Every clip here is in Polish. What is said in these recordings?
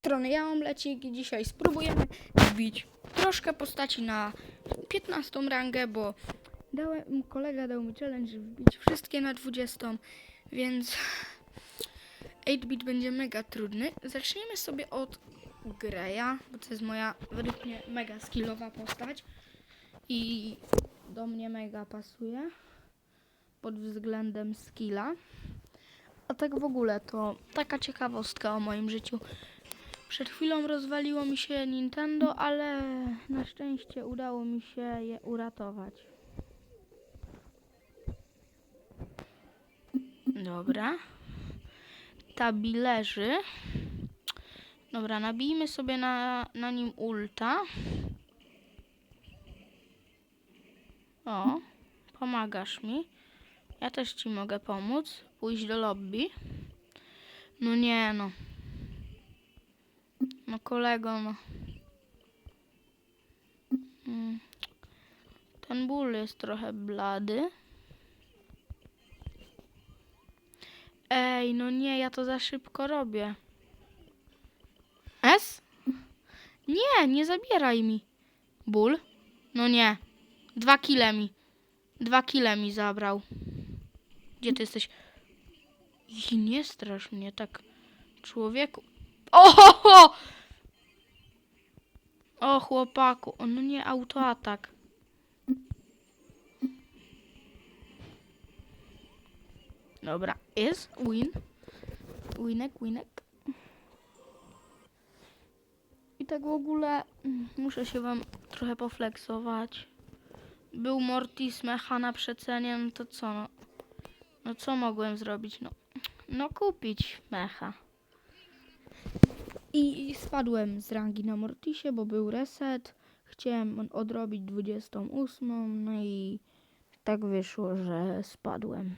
strony ja Omlecik i dzisiaj spróbujemy wbić troszkę postaci na 15 rangę, bo dałem, kolega dał mi challenge wbić wszystkie na 20, więc 8-bit będzie mega trudny. Zaczniemy sobie od Greya, bo to jest moja według mnie mega skillowa postać i do mnie mega pasuje pod względem skilla. A tak w ogóle to taka ciekawostka o moim życiu. Przed chwilą rozwaliło mi się Nintendo, ale na szczęście udało mi się je uratować. Dobra. Tabi leży. Dobra, nabijmy sobie na, na nim ulta. O, pomagasz mi. Ja też ci mogę pomóc. Pójść do lobby. No nie no. No kolego, no. Mm. Ten ból jest trochę blady. Ej, no nie, ja to za szybko robię. S? Nie, nie zabieraj mi. Ból? No nie. Dwa kile mi. Dwa kile mi zabrał. Gdzie ty jesteś? I nie strasz mnie tak, człowieku. Ohoho! O, chłopaku. O, no nie, autoatak. Dobra, jest win. Winek, winek. I tak w ogóle mm, muszę się wam trochę poflexować. Był Mortis Mecha na przecenie, no to co no? No co mogłem zrobić? No, no kupić Mecha. I spadłem z rangi na Mortisie, bo był reset. Chciałem odrobić 28, no i tak wyszło, że spadłem.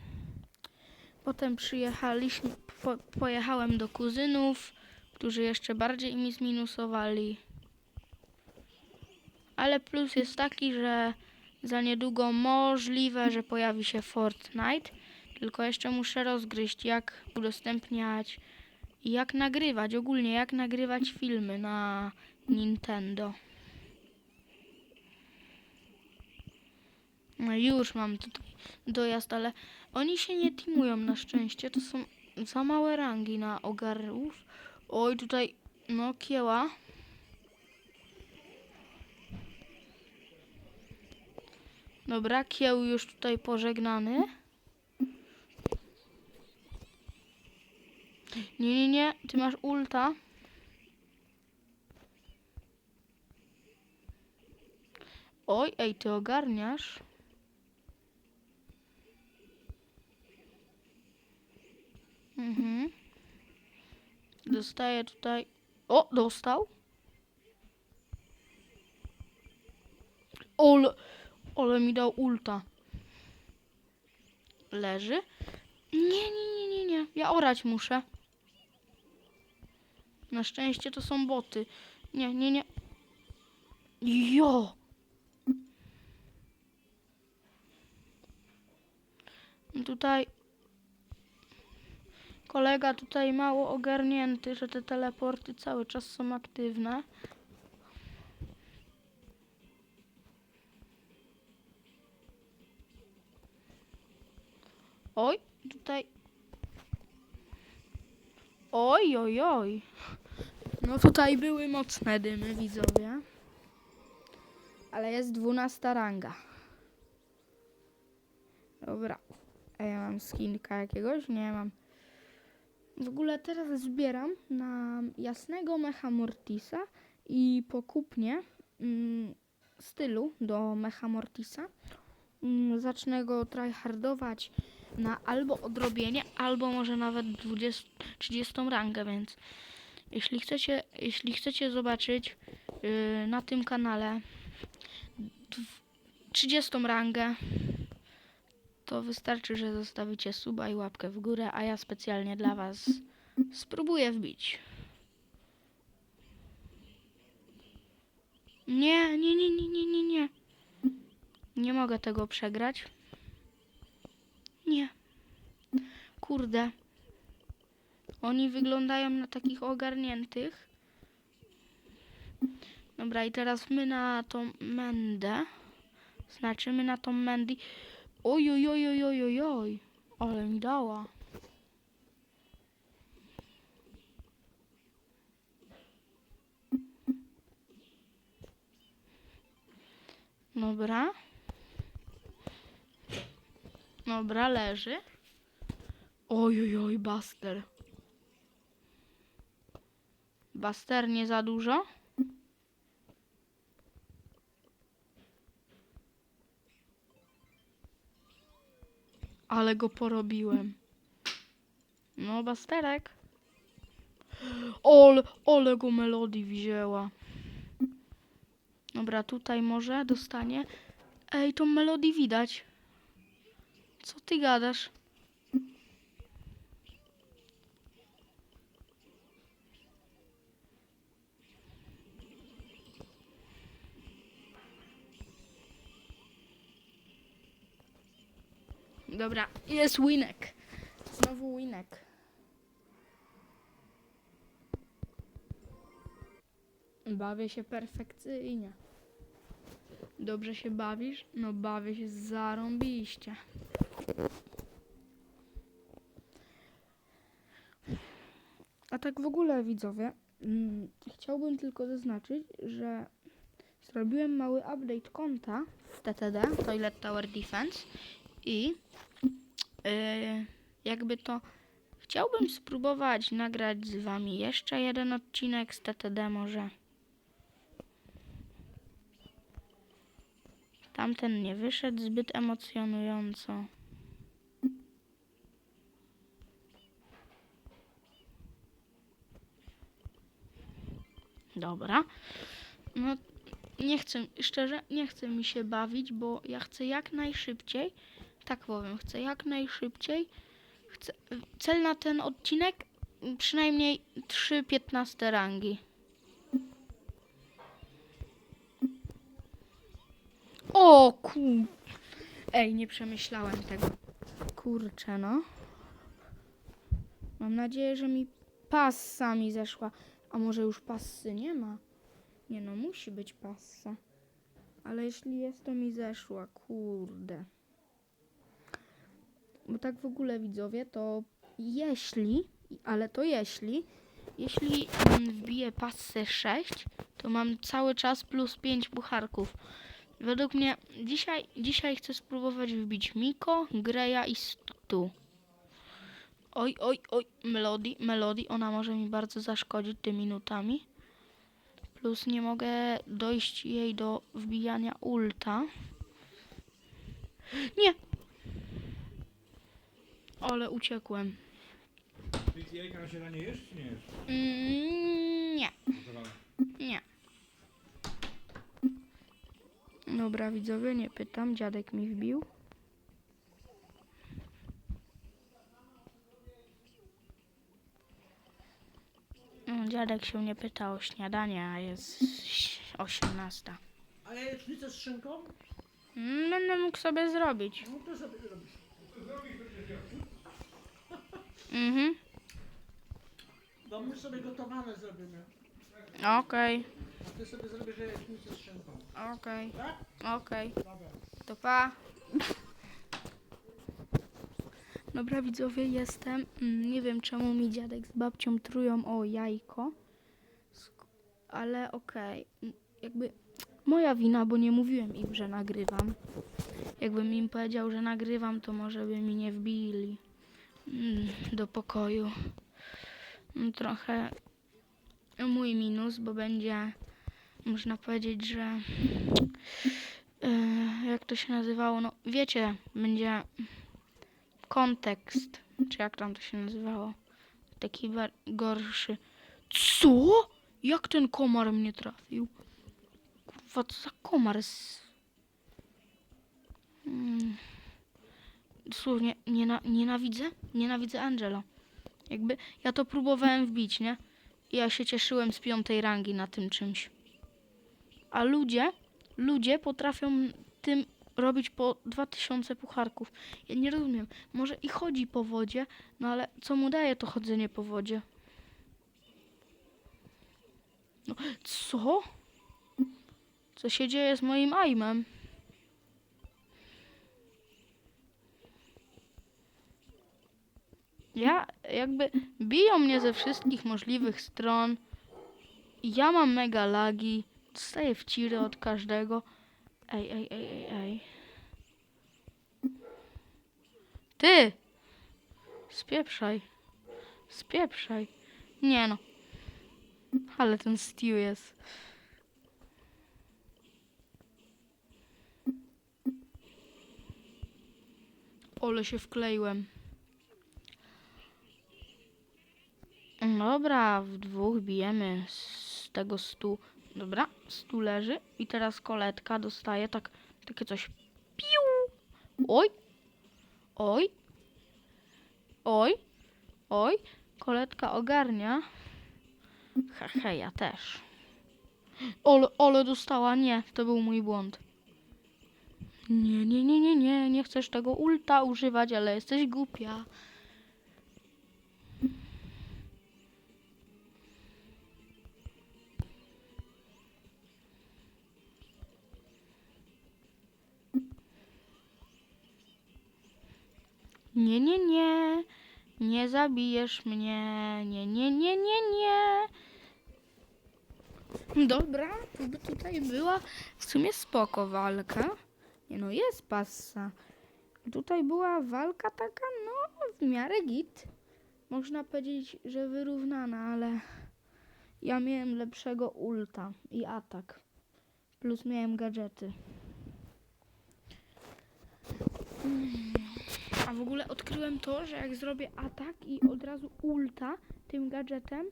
Potem przyjechaliśmy, po, pojechałem do kuzynów, którzy jeszcze bardziej mi zminusowali. Ale plus jest taki, że za niedługo możliwe, że pojawi się Fortnite. Tylko jeszcze muszę rozgryźć, jak udostępniać jak nagrywać, ogólnie jak nagrywać filmy na Nintendo. No już mam tutaj dojazd, ale oni się nie teamują na szczęście. To są za małe rangi na ogarów. Oj, tutaj no kieła. Dobra, kieł już tutaj pożegnany. Nie, nie, nie, ty masz ulta. Oj, ej, ty ogarniasz. Mhm. Dostaję tutaj. O, dostał. Ole, ole mi dał ulta. Leży. Nie, nie, nie, nie, nie. Ja orać muszę. Na szczęście to są boty. Nie, nie, nie. Jo! Tutaj kolega tutaj mało ogarnięty, że te teleporty cały czas są aktywne. Oj, tutaj. Oj, oj, oj. No tutaj były mocne dymy, widzowie. Ale jest dwunasta ranga. Dobra. A ja mam skinka jakiegoś? Nie mam. W ogóle teraz zbieram na jasnego Mecha Mortisa i po kupnie mm, stylu do Mecha Mortisa mm, zacznę go tryhardować na albo odrobienie, albo może nawet 20, 30 rangę, więc jeśli chcecie, jeśli chcecie zobaczyć yy, na tym kanale dw- 30 rangę, to wystarczy, że zostawicie suba i łapkę w górę, a ja specjalnie dla was spróbuję wbić. Nie, nie, nie, nie, nie, nie, nie. Nie mogę tego przegrać. Nie. Kurde. Oni wyglądają na takich ogarniętych. Dobra, i teraz my na tą Mendę. Znaczy my na tą Mendy. Oj, oj, oj, oj, oj, oj, oj. Ale mi dała. Dobra. Dobra, leży. Oj, oj, oj, Buster. Buster nie za dużo? Ale go porobiłem. No, Basterek. Ole, ole go Melody wzięła. Dobra, tutaj może dostanie. Ej, tą Melody widać. Co ty gadasz? Dobra, jest winek. Znowu winek. Bawię się perfekcyjnie. Dobrze się bawisz? No bawię się zarąbiście. A tak w ogóle widzowie, mm, chciałbym tylko zaznaczyć, że zrobiłem mały update konta w TTD, Toilet Tower Defense i yy, jakby to chciałbym spróbować nagrać z wami jeszcze jeden odcinek z TTD może. Tamten nie wyszedł zbyt emocjonująco. Dobra. No nie chcę, szczerze, nie chcę mi się bawić, bo ja chcę jak najszybciej, tak powiem, chcę jak najszybciej, chcę, cel na ten odcinek przynajmniej 3 15 rangi. O ku... Ej, nie przemyślałem tego. Kurczę, no. Mam nadzieję, że mi passa mi zeszła. A może już passy nie ma? Nie no, musi być passa. Ale jeśli jest, to mi zeszła. Kurde. Bo tak w ogóle widzowie, to jeśli, ale to jeśli, jeśli mm, wbiję passę 6, to mam cały czas plus 5 pucharków. Według mnie dzisiaj, dzisiaj chcę spróbować wbić Miko, Greya i Stu. Oj, oj, oj, Melody, Melody, ona może mi bardzo zaszkodzić tymi minutami. Plus nie mogę dojść jej do wbijania ulta. Nie! Ale uciekłem. Ty jajka na śniadanie jesz czy nie jesz? Mm, nie, Gotowane. nie. Dobra, widzowie, nie pytam. Dziadek mi wbił. Mm, Dziadek się nie pyta o śniadanie, a jest 18. A jajecznicę z szynką? Mm, Będę mógł sobie zrobić. No to sobie. Mhm. Bo my sobie gotowane zrobimy. Okej, A ty sobie zrobisz jajecznicę z szynką. okej, Tak? okej. Dobra. To pa. Dobra widzowie, jestem. Mm, Nie wiem czemu mi dziadek z babcią trują o jajko. Sk- Ale okej. Jakby moja wina, bo nie mówiłem im, że nagrywam. Jakbym im powiedział, że nagrywam, to może by mi nie wbili do pokoju. Mm, Trochę mój minus, bo będzie można powiedzieć, że e, jak to się nazywało, no wiecie, będzie kontekst, czy jak tam to się nazywało, taki gorszy. Co? Jak ten komar mnie trafił? Kurwa, co za komar z... Mm. Dosłownie niena- nienawidzę, nienawidzę Angela. Jakby ja to próbowałem wbić, nie? I ja się cieszyłem z piątej rangi na tym czymś. A ludzie, ludzie potrafią tym robić po 2000 pucharków. Ja nie rozumiem. Może i chodzi po wodzie, no ale co mu daje to chodzenie po wodzie? No, co? Co się dzieje z moim aimem? Ja jakby biją mnie ze wszystkich możliwych stron. Ja mam mega lagi. Dostaję wciry od każdego. Ej, ej, ej, ej, ej. Ty! Spieprzaj. Spieprzaj. Nie no. Ale ten Stew jest. Ole się wkleiłem. Dobra, w dwóch bijemy z tego stu. Dobra, stu leży i teraz koletka dostaje tak, takie coś. Piu! Oj! Oj! Oj! Oj! Koletka ogarnia. Hehe, ja też. Ole, ole dostała, nie, to był mój błąd. Nie, nie, nie, nie, nie, nie chcesz tego ulta używać, ale jesteś głupia. Nie, nie, nie. Nie zabijesz mnie. Nie, nie, nie, nie, nie. Dobra, to by tutaj była w sumie spoko walka. Nie no, jest passa. Tutaj była walka taka, no, w miarę git. Można powiedzieć, że wyrównana, ale ja miałem lepszego ulta i atak. Plus miałem gadżety. W ogóle odkryłem to, że jak zrobię atak i od razu ulta tym gadżetem,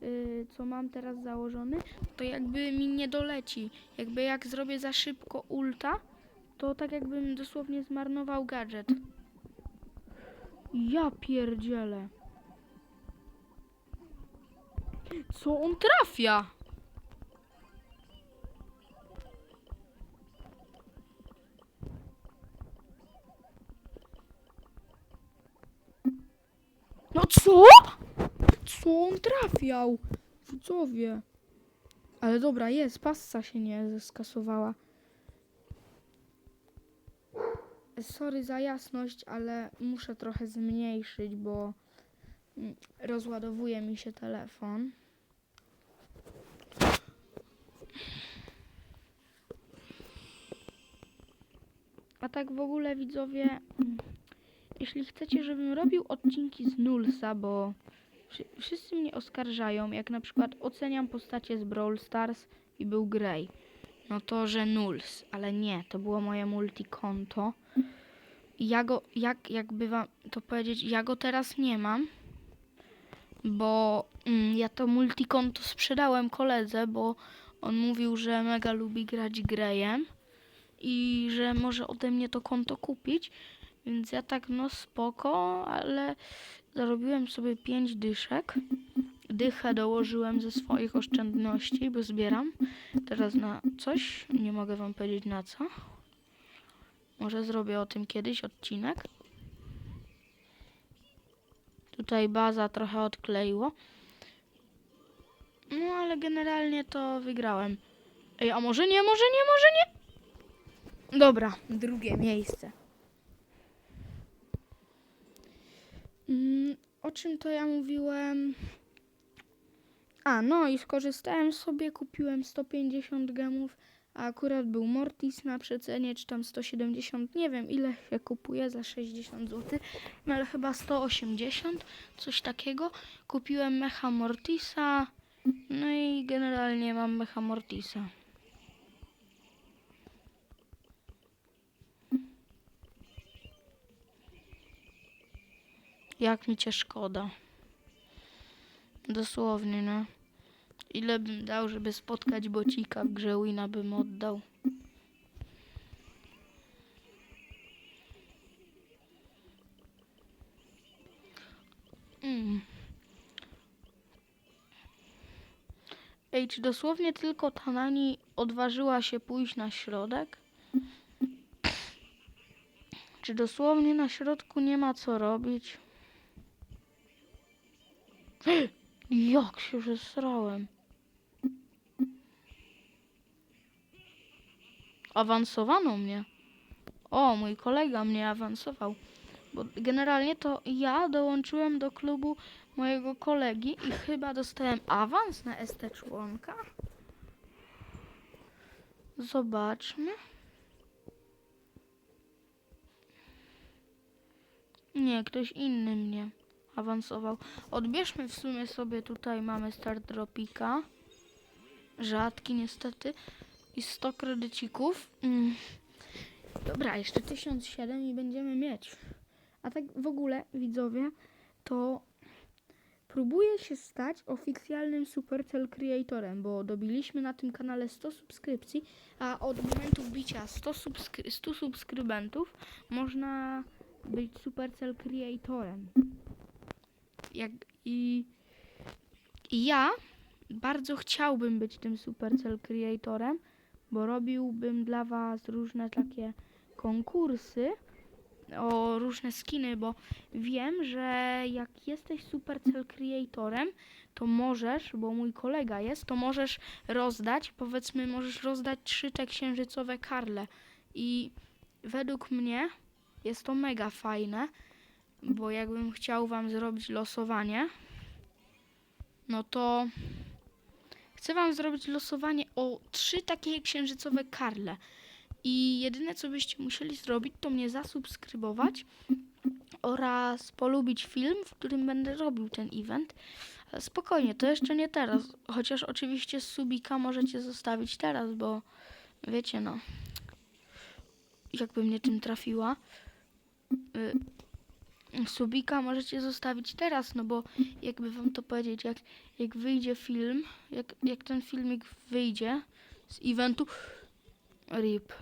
yy, co mam teraz założony, to jakby mi nie doleci. Jakby jak zrobię za szybko ulta, to tak jakbym dosłownie zmarnował gadżet. Ja pierdzielę. Co on trafia? No co? Co on trafiał? Widzowie. Ale dobra, jest, passa się nie skasowała. Sorry za jasność, ale muszę trochę zmniejszyć, bo mm, rozładowuje mi się telefon. A tak w ogóle widzowie, mm, jeśli chcecie, żebym robił odcinki z Nulsa, bo wszy- wszyscy mnie oskarżają, jak na przykład oceniam postacie z Brawl Stars i był Grey. No to, że Nuls, ale nie, to było moje multikonto. Ja go, jak, jakby wam to powiedzieć, ja go teraz nie mam, bo mm, ja to multikonto sprzedałem koledze, bo on mówił, że mega lubi grać Greyem i że może ode mnie to konto kupić, więc ja tak no spoko, ale zarobiłem sobie 5 dyszek. Dychę dołożyłem ze swoich oszczędności, bo zbieram teraz na coś, nie mogę wam powiedzieć na co. Może zrobię o tym kiedyś odcinek. Tutaj baza trochę odkleiło. No ale generalnie to wygrałem. Ej, a może nie, może nie, może nie? Dobra, drugie miejsce. Mm, o czym to ja mówiłem? A, no i skorzystałem sobie, kupiłem 150 gemów, a akurat był Mortis na przecenie, czy tam 170, nie wiem ile się kupuje za 60 zł, no ale chyba 180, coś takiego. Kupiłem Mecha Mortisa, no i generalnie mam Mecha Mortisa. Jak mi cię szkoda. Dosłownie, no. Ile bym dał, żeby spotkać bocika w grze Wina bym oddał. Mm. Ej, czy dosłownie tylko Tanani odważyła się pójść na środek? Czy dosłownie na środku nie ma co robić? Jak się zesrałem. awansowano mnie. O, mój kolega mnie awansował. Bo generalnie to ja dołączyłem do klubu mojego kolegi i chyba dostałem awans na ST członka. Zobaczmy. Nie, ktoś inny mnie awansował. Odbierzmy w sumie sobie tutaj mamy start dropika. Rzadki niestety. I 100 kredycików. Mm. Dobra, jeszcze 1007 i będziemy mieć. A tak w ogóle, widzowie, to próbuję się stać oficjalnym Supercell Creatorem, bo dobiliśmy na tym kanale 100 subskrypcji, a od momentu wbicia 100, subskry 100 subskrybentów można być Supercell Creatorem. Jak, i, I ja bardzo chciałbym być tym Supercell Creatorem, bo robiłbym dla Was różne takie konkursy o różne skiny, bo wiem, że jak jesteś Supercell Creatorem, to możesz, bo mój kolega jest, to możesz rozdać, powiedzmy, możesz rozdać trzy te księżycowe karle. I według mnie jest to mega fajne, bo jakbym chciał Wam zrobić losowanie, no to chcę Wam zrobić losowanie o trzy takie księżycowe karle. I jedyne, co byście musieli zrobić, to mnie zasubskrybować oraz polubić film, w którym będę robił ten event. Spokojnie, to jeszcze nie teraz. Chociaż oczywiście subika możecie zostawić teraz, bo wiecie, no. Jakby mnie tym trafiła. Y, subika możecie zostawić teraz, no bo jakby wam to powiedzieć, jak, jak wyjdzie film, jak, jak ten filmik wyjdzie z eventu. RIP.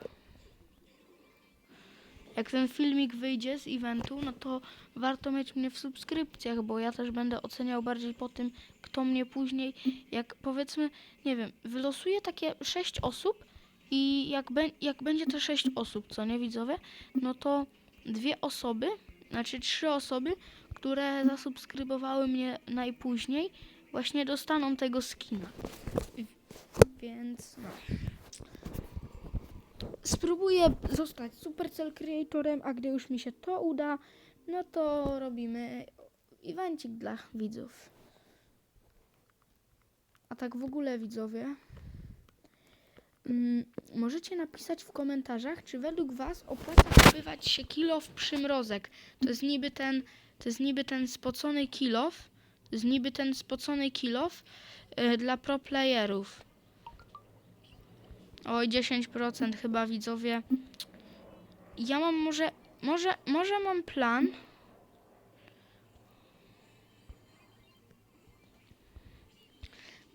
Jak ten filmik wyjdzie z eventu, no to warto mieć mnie w subskrypcjach, bo ja też będę oceniał bardziej po tym, kto mnie później, jak powiedzmy, nie wiem, wylosuję takie 6 osób i jak, be, jak będzie te 6 osób, co nie widzowie, no to dwie osoby, znaczy trzy osoby, które zasubskrybowały mnie najpóźniej, właśnie dostaną tego skina. Więc no. Spróbuję zostać Supercell Creatorem, a gdy już mi się to uda, no to robimy evencik dla widzów. A tak w ogóle widzowie, możecie napisać w komentarzach, czy według was opłaca zdobywać się kilof przymrozek. To jest niby ten, to jest niby ten spocony kilof, to jest niby ten spocony kilof y, dla pro playerów. Oj, 10% chyba widzowie. Ja mam może, może, może mam plan.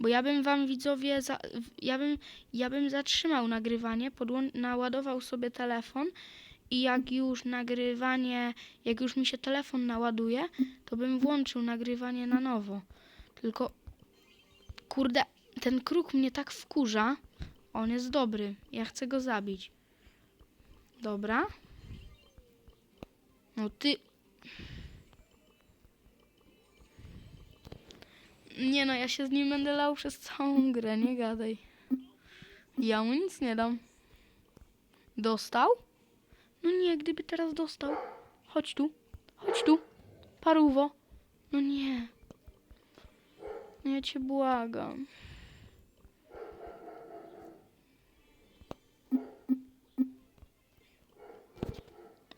Bo ja bym wam widzowie, za, ja, bym, ja bym zatrzymał nagrywanie, podłą- naładował sobie telefon i jak już nagrywanie, jak już mi się telefon naładuje, to bym włączył nagrywanie na nowo. Tylko, kurde, ten kruk mnie tak wkurza. On jest dobry. Ja chcę go zabić. Dobra. No ty. Nie no, ja się z nim będę lał przez całą grę, nie gadaj. Ja mu nic nie dam. Dostał? No nie, gdyby teraz dostał. Chodź tu. Chodź tu. Paruwo. No nie. No ja cię błagam.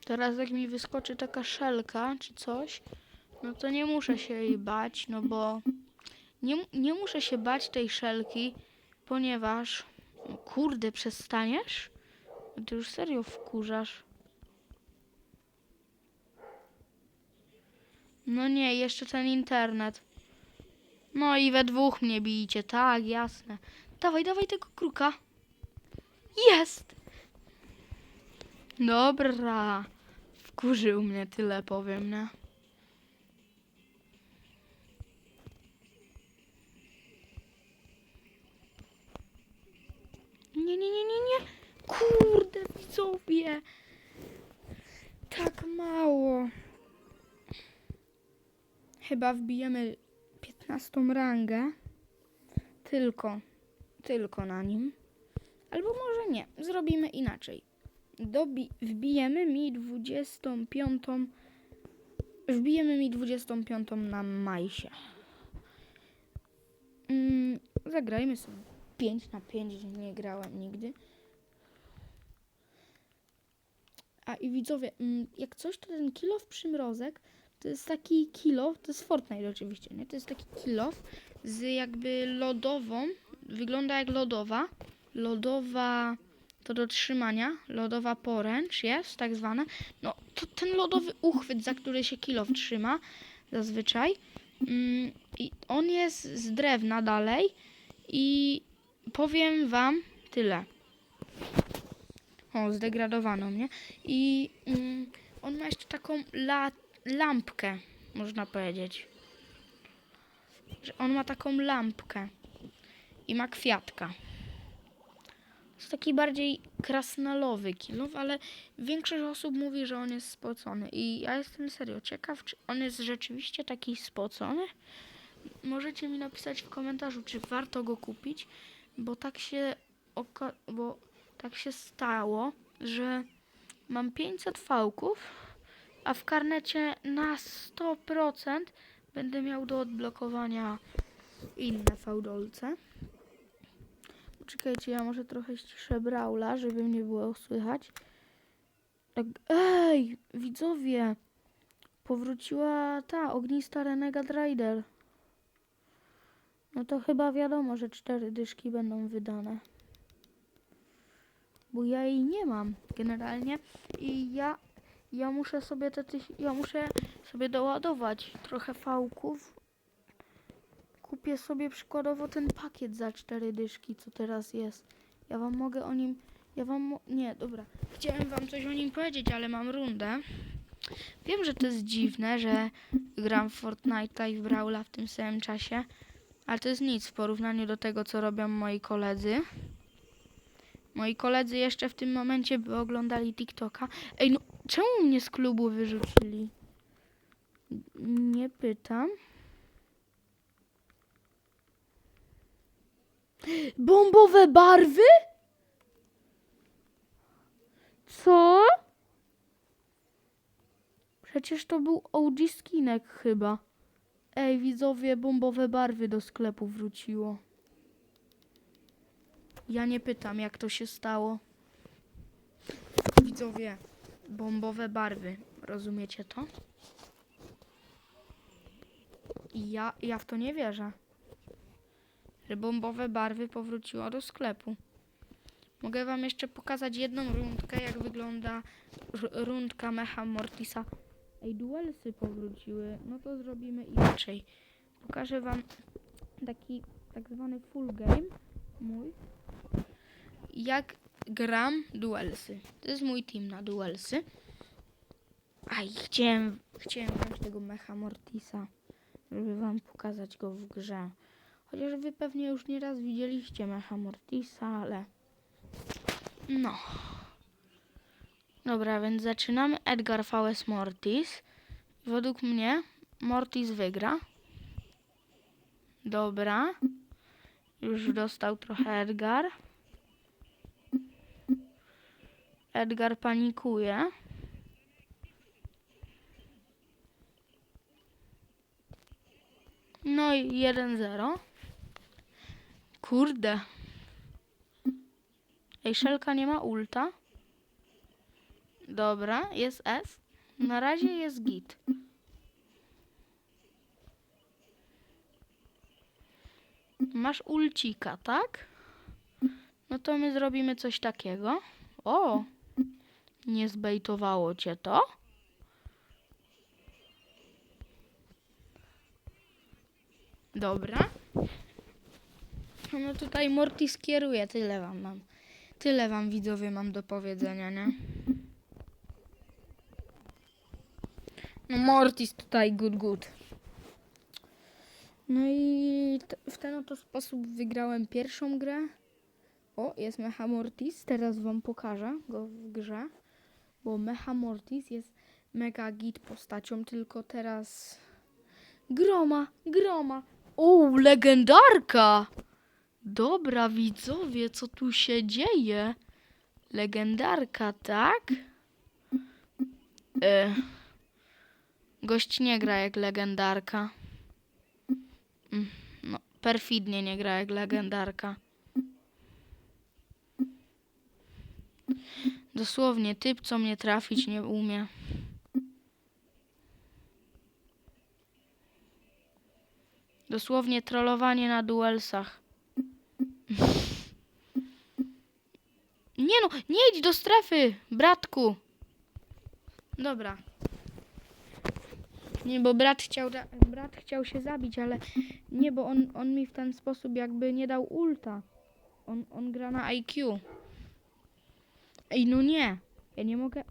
Teraz jak mi wyskoczy taka szelka czy coś, no to nie muszę się jej bać, no bo nie, nie muszę się bać tej szelki, ponieważ no kurde, przestaniesz? Ty już serio wkurzasz. No nie, jeszcze ten internet. No i we dwóch mnie bijcie, tak, jasne. Dawaj, dawaj tego kruka. Jest! Dobra. Wkurzył mnie, tyle powiem, nie? Nie, nie, nie, nie, nie. Kurde, widzowie. Tak mało. Chyba wbijemy 15 rangę. Tylko, tylko na nim. Albo może nie, zrobimy inaczej. Dobi- wbijemy mi 25. Wbijemy mi 25 na majsie. Mm, zagrajmy sobie 5 na 5, nie grałem nigdy. A i widzowie, mm, jak coś, to ten kilof przymrozek to jest taki kilof, to jest Fortnite oczywiście, nie? To jest taki kilof z jakby lodową, wygląda jak lodowa. Lodowa to do trzymania, lodowa poręcz jest tak zwana. No to ten lodowy uchwyt, za który się kilof trzyma zazwyczaj. Mm, I on jest z drewna dalej i powiem wam tyle. O, zdegradowano mnie. I mm, on ma jeszcze taką la, lampkę, można powiedzieć. Że on ma taką lampkę i ma kwiatka. Jest taki bardziej krasnalowy kilof, ale większość osób mówi, że on jest spocony. I ja jestem serio ciekaw, czy on jest rzeczywiście taki spocony. Możecie mi napisać w komentarzu, czy warto go kupić, bo tak się, bo tak się stało, że mam 500 fałków, a w karnecie na 100% będę miał do odblokowania inne fałdolce. Czekajcie, ja może trochę ściszę Braula, żeby mnie było słychać. Tak, ej, widzowie, powróciła ta ognista Renegade Rider. No to chyba wiadomo, że cztery dyszki będą wydane. Bo ja jej nie mam generalnie i ja, ja muszę sobie te tyś, ja muszę sobie doładować trochę fałków. Kupię sobie przykładowo ten pakiet za cztery dyszki, co teraz jest. Ja wam mogę o nim, ja wam, nie, dobra. Chciałem wam coś o nim powiedzieć, ale mam rundę. Wiem, że to jest dziwne, że gram w Fortnite'a i w Brawla w tym samym czasie, ale to jest nic w porównaniu do tego, co robią moi koledzy. Moi koledzy jeszcze w tym momencie by oglądali TikToka. Ej, no czemu mnie z klubu wyrzucili? Nie pytam. Bombowe barwy? Co? Przecież to był OG skinek chyba. Ej, widzowie, bombowe barwy do sklepu wróciło. Ja nie pytam, jak to się stało. Widzowie, bombowe barwy. Rozumiecie to? I ja, ja w to nie wierzę. Że bombowe barwy powróciło do sklepu. Mogę wam jeszcze pokazać jedną rundkę, jak wygląda rundka Mecha Mortisa. Ej, duelsy powróciły. No to zrobimy inaczej. Pokażę wam taki tak zwany full game mój. Jak gram duelsy. To jest mój team na duelsy. Aj, chciałem, chciałem wziąć tego Mecha Mortisa, żeby wam pokazać go w grze. Chociaż wy pewnie już nieraz widzieliście Mecha Mortisa, ale... No. Dobra, więc zaczynamy Edgar vs Mortis. Według mnie Mortis wygra. Dobra. Już dostał trochę Edgar. Edgar panikuje. No i 1-0. Kurde. Ej, Szelka nie ma ulta. Dobra, jest S. Na razie jest git. Masz ulcika, tak? No to my zrobimy coś takiego. O! Nie zbejtowało cię to? Dobra. No tutaj Mortis kieruje, tyle wam mam. Tyle wam widzowie mam do powiedzenia, nie? No Mortis tutaj good good. No i w ten oto sposób wygrałem pierwszą grę. O, jest Mecha Mortis. Teraz wam pokażę go w grze. Bo Mecha Mortis jest mega git postacią, tylko teraz... Groma, groma. O, legendarka! Dobra, widzowie, co tu się dzieje? Legendarka, tak? E, gość nie gra jak legendarka. Mm, No, perfidnie nie gra jak legendarka. Dosłownie, typ, co mnie trafić nie umie. Dosłownie trollowanie na duelsach. Nie no, nie idź do strefy, bratku. Dobra. Nie, bo brat chciał, brat chciał się zabić, ale nie, bo on, on mi w ten sposób jakby nie dał ulta. On, on gra na IQ. Ej, no nie. Ja nie mogę.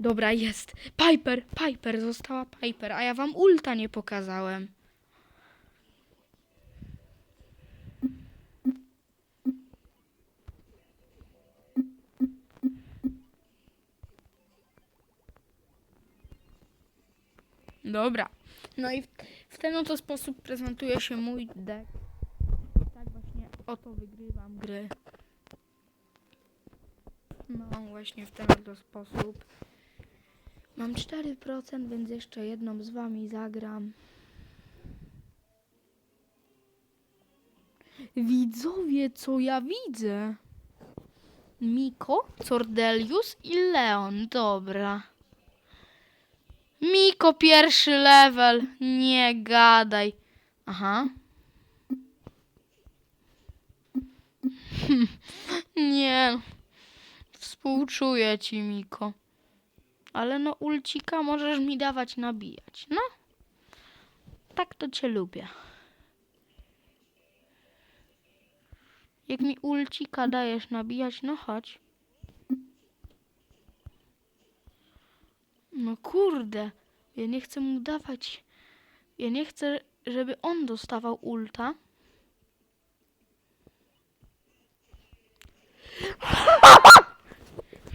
Dobra, jest. Piper, Piper, została Piper, a ja wam ulta nie pokazałem. Dobra. No i w, w ten oto sposób prezentuje się mój deck. Tak właśnie oto wygrywam gry. No właśnie w ten oto sposób. Mam 4%, więc jeszcze jedną z wami zagram. Widzowie, co ja widzę? Miko, Cordelius i Leon. Dobra. Miko pierwszy level. Nie gadaj. Aha. Nie. Współczuję ci, Miko. Ale no ulcika możesz mi dawać nabijać. No. Tak to cię lubię. Jak mi ulcika dajesz nabijać, no chodź. No kurde, ja nie chcę mu dawać. Ja nie chcę, żeby on dostawał ulta.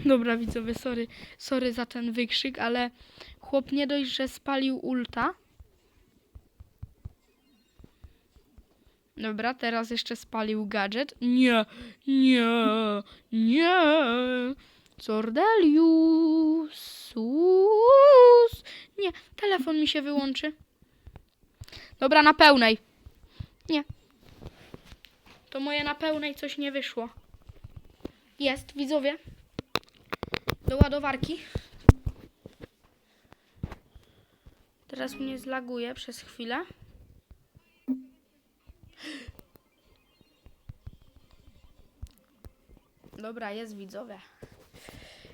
Dobra, widzowie, sorry, sorry za ten wykrzyk, ale chłop nie dość, że spalił ulta. Dobra, teraz jeszcze spalił gadżet. Nie, nie, nie. Cordelius. Nie, telefon mi się wyłączy. Dobra, na pełnej. Nie. To moje na pełnej coś nie wyszło. Jest, widzowie. Do ładowarki. Teraz mnie zlaguje przez chwilę. Dobra, jest widzowie.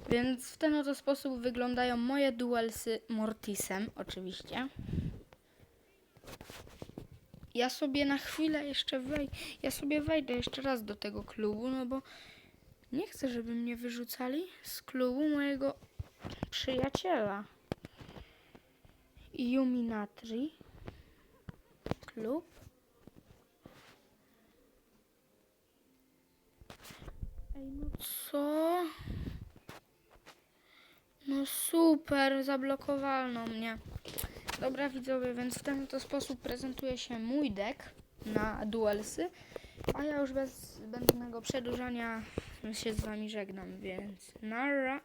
Więc w ten oto sposób wyglądają moje duelsy Mortisem, oczywiście. Ja sobie na chwilę jeszcze wejdę, ja sobie wejdę jeszcze raz do tego klubu, no bo nie chcę, żeby mnie wyrzucali z klubu mojego przyjaciela. Illuminati. Klub. Ej, no co? No super, zablokowano mnie. Dobra widzowie, więc w ten oto sposób prezentuje się mój deck na duelsy. A ja już bez zbędnego przedłużania się z wami żegnam, więc nara.